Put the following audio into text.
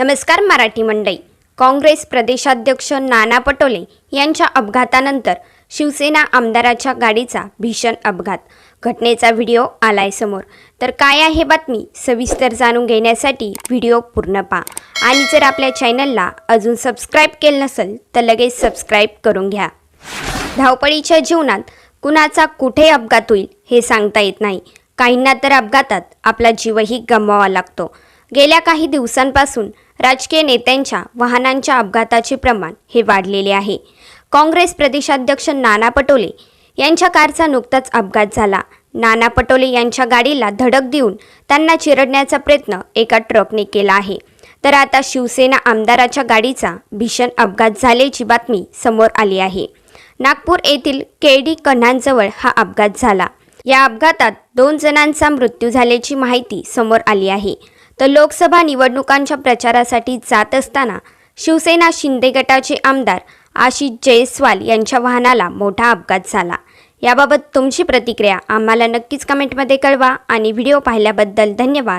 नमस्कार मराठी मंडई काँग्रेस प्रदेशाध्यक्ष नाना पटोले यांच्या अपघातानंतर शिवसेना आमदाराच्या गाडीचा भीषण अपघात. घटनेचा व्हिडिओ आलाय समोर. तर काय आहे बातमी? सविस्तर जाणून घेण्यासाठी व्हिडिओ पूर्ण पहा. आणि जर आपल्या चॅनलला अजून सबस्क्राईब केलं नसेल तर लगेच सबस्क्राईब करून घ्या. धावपळीच्या जीवनात कुणाचा कुठे अपघात होईल हे सांगता येत नाही. काहींना तर अपघातात आपला जीवही गमवावा लागतो. गेल्या काही दिवसांपासून राजकीय नेत्यांच्या वाहनांच्या अपघाताचे प्रमाण हे वाढलेले आहे. काँग्रेस प्रदेशाध्यक्ष नाना पटोले यांच्या कारचा नुकताच अपघात झाला. नाना पटोले यांच्या गाडीला धडक देऊन त्यांना चिरडण्याचा प्रयत्न एका ट्रकने केला आहे. तर आता शिवसेना आमदाराच्या गाडीचा भीषण अपघात झाल्याची बातमी समोर आली आहे. नागपूर येथील केडी कन्हांजवळ हा अपघात झाला. या अपघातात दोन जणांचा मृत्यू झाल्याची माहिती समोर आली आहे. तर लोकसभा निवडणुकांच्या प्रचारासाठी जात असताना शिवसेना शिंदे गटाचे आमदार आशिष जयस्वाल यांच्या वाहनाला मोठा अपघात झाला. याबाबत तुमची प्रतिक्रिया आम्हाला नक्कीच कमेंटमध्ये कळवा आणि व्हिडिओ पाहिल्याबद्दल धन्यवाद.